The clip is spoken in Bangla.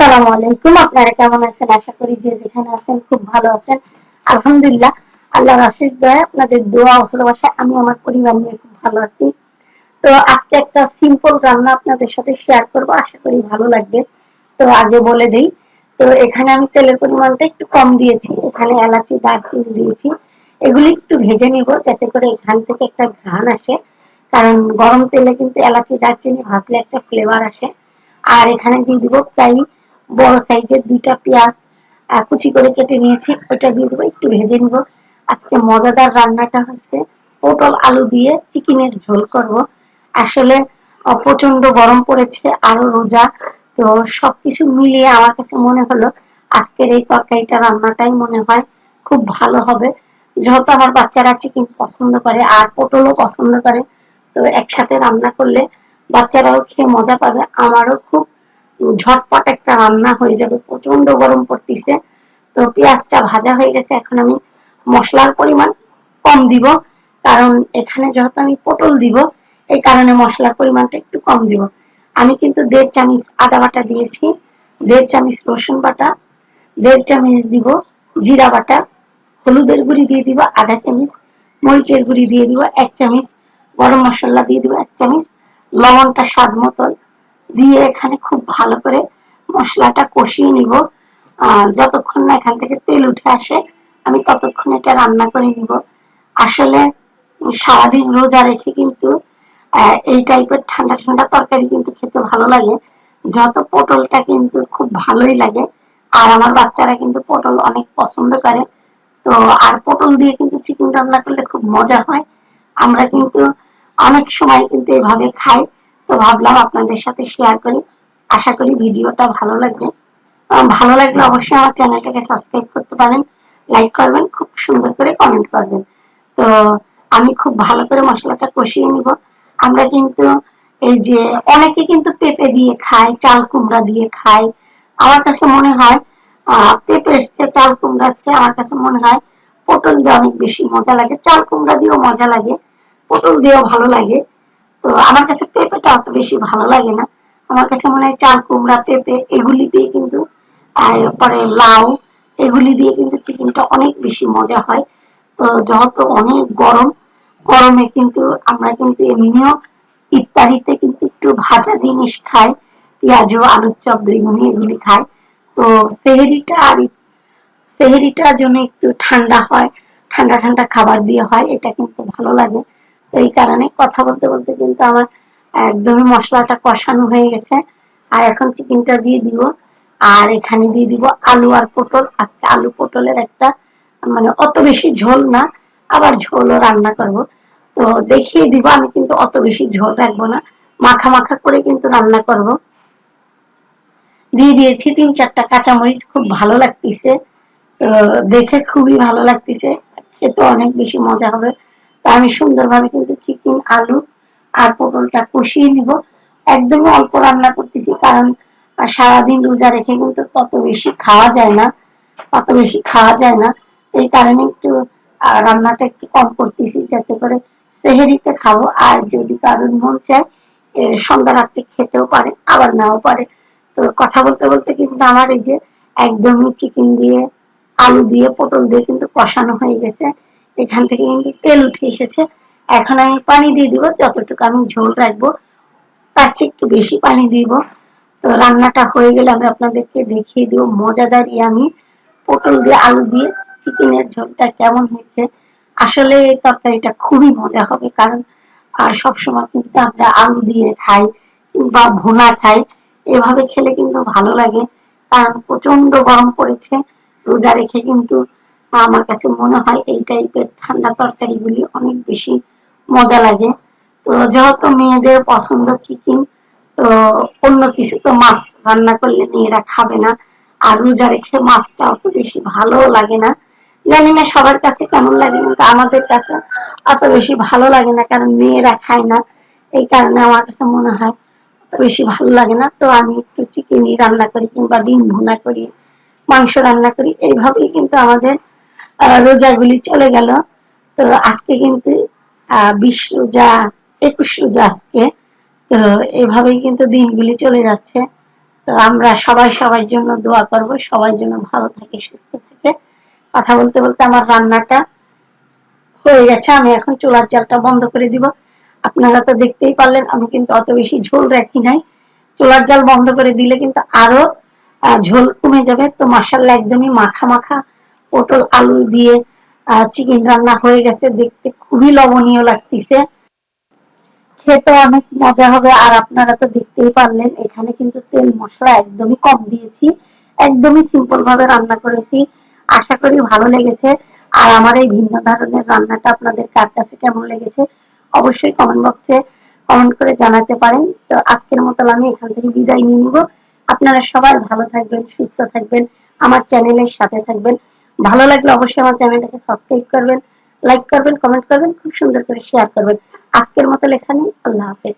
আসসালামু আলাইকুম। আপনারা কেমন আছেন? আশা করি যে যেখানে আছেন খুব ভালো আছেন। আলহামদুলিল্লাহ, আল্লাহর দয়া আপনাদের দোয়া আমি আমার পরিবার নিয়ে খুব ভালো আছি। তো আজকে একটা সিম্পল রান্না আপনাদের সাথে শেয়ার করব। আশা করি ভালো লাগবে। তো আগে বলে দেই, তো এখানে আমি তেলের পরিমাণটা একটু কম দিয়েছি। এখানে এলাচি, দারচিনি দিয়েছি। এগুলি একটু ভেজে নিব যাতে করে এখান থেকে একটা ঘ্রাণ আসে। কারণ গরম তেলে কিন্তু এলাচি, দারচিনি ভাজলে একটা ফ্লেভার আসে। আর এখানে দিয়ে দিব প্রায় বড় সাইজের দুইটা পেঁয়াজ কুচি করে কেটে নিয়েছি। ওইটা দিয়ে দেবো, একটু ভেজে নিব। আজকে মজাদার রান্নাটা হচ্ছে পটল আলু দিয়ে চিকেনের ঝোল করব। আসলে প্রচণ্ড গরম পড়েছে, আরও রোজা। তো সবকিছু মিলিয়ে আমার কাছে মনে হলো, আজকের এই তরকারিটা রান্নাটাই মনে হয় খুব ভালো হবে। যেহেতু আমার বাচ্চারা চিকেন পছন্দ করে, আর পটলও পছন্দ করে, তো একসাথে রান্না করলে বাচ্চারাও খেয়ে মজা পাবে, আমারও খুব ঝটপট একটা রান্না হয়ে যাবে প্রচণ্ড গরম পড়তেছে। তো পেঁয়াজটা ভাজা হয়ে গেছে, এখন আমি মশলার পরিমাণ কম দিব। কারণ এখানে যেহেতু আমি পটল দিব, এই কারণে মশলার পরিমাণটা একটু কম দিব। আমি কিন্তু দেড় চামচ আদা বাটা দিয়েছি, দেড় চামচ রসুন বাটা, দেড় চামচ দিব জিরা বাটা, হলুদের গুঁড়ি দিয়ে দিব আধা চামচ, মরিচের গুঁড়ি দিয়ে দিব এক চামচ, গরম মশলা দিয়ে দিব এক চামচ, লবণটা স্বাদ মতন দিয়ে এখানে খুব ভালো করে মশলাটা কষিয়ে নিব। যতক্ষণ না এখান থেকে তেল উঠে আসে, আমি ততক্ষণ এটা রান্না করে নিব। আসলে সারাদিন রোজা রেখে কিন্তু এই টাইপের ঠান্ডা ঠান্ডা তরকারি কিন্তু খেতে ভালো লাগে। যত পটলটা কিন্তু খুব ভালোই লাগে। আর আমার বাচ্চারা কিন্তু পটল অনেক পছন্দ করে। তো আর পটল দিয়ে কিন্তু চিকেন রান্না করলে খুব মজা হয়। আমরা কিন্তু অনেক সময় কিন্তু এভাবে খাই। তো ভাবলাম আপনাদের সাথে শেয়ার করি। আশা করি ভিডিওটা ভালো লাগবে। ভালো লাগলে অবশ্যই আমার চ্যানেলটাকে সাবস্ক্রাইব করতে পারেন লাইক করবেন, খুব সুন্দর করে কমেন্ট করবেন। তো আমি খুব ভালো করে মশলাটা কষিয়ে নিব। আমরা কিন্তু এই যে অনেকে কিন্তু পেঁপে দিয়ে খায়, চাল কুমড়া দিয়ে খায়। আমার কাছে মনে হয় পেঁপে এসছে চাল কুমড়া আমার কাছে মনে হয় পটল দিয়ে অনেক বেশি মজা লাগে। চাল কুমড়া দিয়েও মজা লাগে, পটল দিয়েও ভালো লাগে। তো আমার কাছে পেঁপেটা অত বেশি ভালো লাগে না। আমার কাছে মনে হয় চাল কুমড়া পেঁপে, এগুলি দিয়ে কিন্তু পরে লাউ, এগুলি দিয়ে কিন্তু চিকেনটা অনেক বেশি মজা হয়। তো যেহেতু অনেক গরম, গরমে কিন্তু আমরা কিন্তু এমনিও ইত্যাদিতে কিন্তু একটু ভাজা জিনিস খাই, পেঁয়াজ আলুর চপ, বেগুনি এগুলি খাই। তো সেহেরিটা আর সেহেরিটার জন্য একটু ঠান্ডা হয়, ঠান্ডা ঠান্ডা খাবার দিয়ে হয়, এটা কিন্তু ভালো লাগে। তো এই কারণে কথা বলতে বলতে কিন্তু আমার একদমই মশলাটা কষানো হয়ে গেছে। আর এখন চিকেনটা দিয়ে দিব। আর এখানে দিয়ে দিব আলু আর পটল। আজকে আলু পটলের একটা মানে অত বেশি ঝোল না, আবার ঝোলও রান্না করব। তো দেখিয়ে দিব, আমি কিন্তু অত বেশি ঝোল রাখব না। মাখা মাখা করে কিন্তু রান্না করব। দিয়ে দিয়েছি তিন চারটা কাঁচামরিচ, খুব ভালো লাগতেছে। তো দেখে খুবই ভালো লাগতেছে। খেতে অনেক বেশি মজা হবে। তো আমি সুন্দরভাবে কিন্তু চিকেন, আলু আর পটলটা কষিয়ে নিব। একদমই অল্প রান্না করতেছি, কারণ সারাদিন রোজা রেখে কিন্তু তত বেশি খাওয়া যায় না, তত বেশি খাওয়া যায় না। এই কারণে একটু রান্নাটা একটু কম করতেছি, যাতে করে সেহেরিতে খাব, আর যদি কারোর মন চায় সন্ধ্যা রাত্রে খেতেও পারে, আবার নাও পারে। তো কথা বলতে বলতে কিন্তু আমার এই যে একদমই চিকেন দিয়ে, আলু দিয়ে, পটল দিয়ে কিন্তু কষানো হয়ে গেছে। এখান থেকে কিন্তু তেল উঠে এসেছে। এখন আমি পানি দিয়ে দিব, যতটুকু আমি ঝোল রাখব, তার চেয়ে একটু বেশি পানি দিব। তো রান্নাটা হয়ে গেলে আমি আপনাদেরকে দেখিয়ে দিব, মজাদার আমি পটল দিয়ে আলু দিয়ে চিকেনের ঝোলটা কেমন হয়েছে। আসলে তরকারিটা খুবই মজা হবে, কারণ আর সবসময় কিন্তু আমরা আলু দিয়ে খাই বা ভুনা খাই। এভাবে খেলে কিন্তু ভালো লাগে, কারণ প্রচণ্ড গরম পড়েছে। রোজা রেখে কিন্তু আমার কাছে মনে হয় এই টাইপের ঠান্ডা তরকারিগুলি অনেক বেশি মজা লাগে। তো যেহেতু মেয়েদের পছন্দ চিকেন তো অন্য কিছু তো মাছ রান্না করলে মেয়েরা খাবে না। আর রোজা রেখে মাছটা অত বেশি ভালো লাগে না। জানি না সবার কাছে কেমন লাগে, কিন্তু আমাদের কাছে অত বেশি ভালো লাগে না, কারণ মেয়েরা খায় না। এই কারণে আমার কাছে মনে হয় অত বেশি ভালো লাগে না। তো আমি একটু চিকেনই রান্না করি কিংবা ডিম ভুনা করি, মাংস রান্না করি। এইভাবেই কিন্তু আমাদের রোজাগুলি চলে গেল। তো আজকে কিন্তু বিশ রোজা, একুশ রোজা আজকে। তো এভাবেই কিন্তু দিনগুলি চলে যাচ্ছে। তো আমরা সবাই সবার জন্য দোয়া করব সবার জন্য ভালো থাকে, সুস্থ থাকে। কথা বলতে বলতে আমার রান্নাটা হয়ে গেছে। আমি এখন চুলার জালটা বন্ধ করে দিব। আপনারা তো দেখতেই পারলেন, আমি কিন্তু অত বেশি ঝোল রাখি নাই। চুলার জাল বন্ধ করে দিলে কিন্তু আরও ঝোল কমে যাবে। তো মাসাল্লাহ একদমই মাখা মাখা পটল, আলু দিয়ে চিকেন রান্না হয়ে গেছে, দেখতে খুবই লবণীয় লাগতেছে। খেতে অনেক মজা হবে, আর আপনারা তো দেখতেই পারলেন, এখানে কিন্তু তেল মশলা একদমই কম দিয়েছি, একদমই সিম্পল ভাবে রান্না করেছি। আশা করি ভালো লেগেছে, আর আমার এই ভিন্ন ধরনের রান্নাটা আপনাদের কার কাছে কেমন লেগেছে, অবশ্যই কমেন্ট বক্সে কমেন্ট করে জানাতে পারেন। তো আজকের মতো আমি এখান থেকে বিদায় নিয়ে নিব। আপনারা সবাই ভালো থাকবেন, সুস্থ থাকবেন, আমার চ্যানেলের সাথে থাকবেন। ভালো লাগলে অবশ্যই আমার চ্যানেলটাকে সাবস্ক্রাইব করবেন লাইক করবেন কমেন্ট করবেন, খুব সুন্দর করে শেয়ার করবেন। আজকের মতো লেখা নেই আল্লাহ হাফেজ।